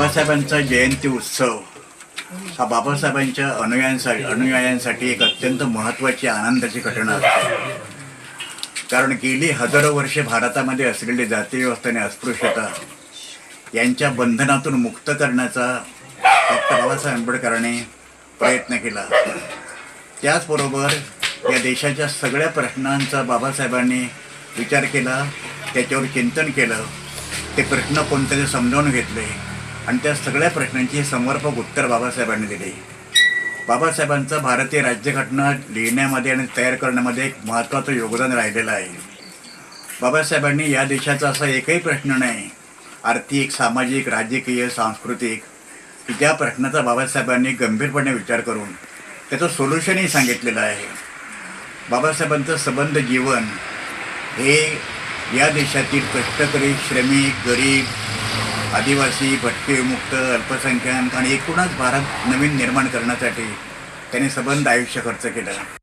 बाबासाहेबांचा जयंती उत्सव. हा बाबासाहेबांच्या अनुयायांसाठी अनुयायांसाठी एक अत्यंत महत्त्वाची आनंदाची घटना असते कारण गेली हजारो वर्षे भारतामध्ये असलेली जातीव्यवस्था आणि अस्पृश्यता यांच्या बंधनातून मुक्त करण्याचा डॉक्टर बाबासाहेब आंबेडकरांनी प्रयत्न केला. त्याचबरोबर या देशाच्या सगळ्या प्रश्नांचा बाबासाहेबांनी विचार केला त्याच्यावर चिंतन केलं. ते प्रश्न कोणतरी समजावून घेतले? आणि त्या सगळ्या प्रश्नांची समर्पक उत्तर बाबासाहेबांनी दिली. बाबासाहेबांचं भारतीय राज्यघटना लिहिण्यामध्ये आणि तयार करण्यामध्ये एक महत्त्वाचं योगदान राहिलेलं आहे. बाबासाहेबांनी या देशाचा असा एकही प्रश्न नाही आर्थिक सामाजिक राजकीय सांस्कृतिक की ज्या प्रश्नाचा बाबासाहेबांनी गंभीरपणे विचार करून त्याचं सोल्युशनही सांगितलेलं आहे. बाबासाहेबांचं संबंध जीवन हे या देशातील कष्टकरी श्रमिक गरीब आदिवासी भटके मुक्त अल्पसंख्याक आणि एकूणच भारत नवीन निर्माण करण्यासाठी त्यांनी सबंध आयुष्य खर्च केलं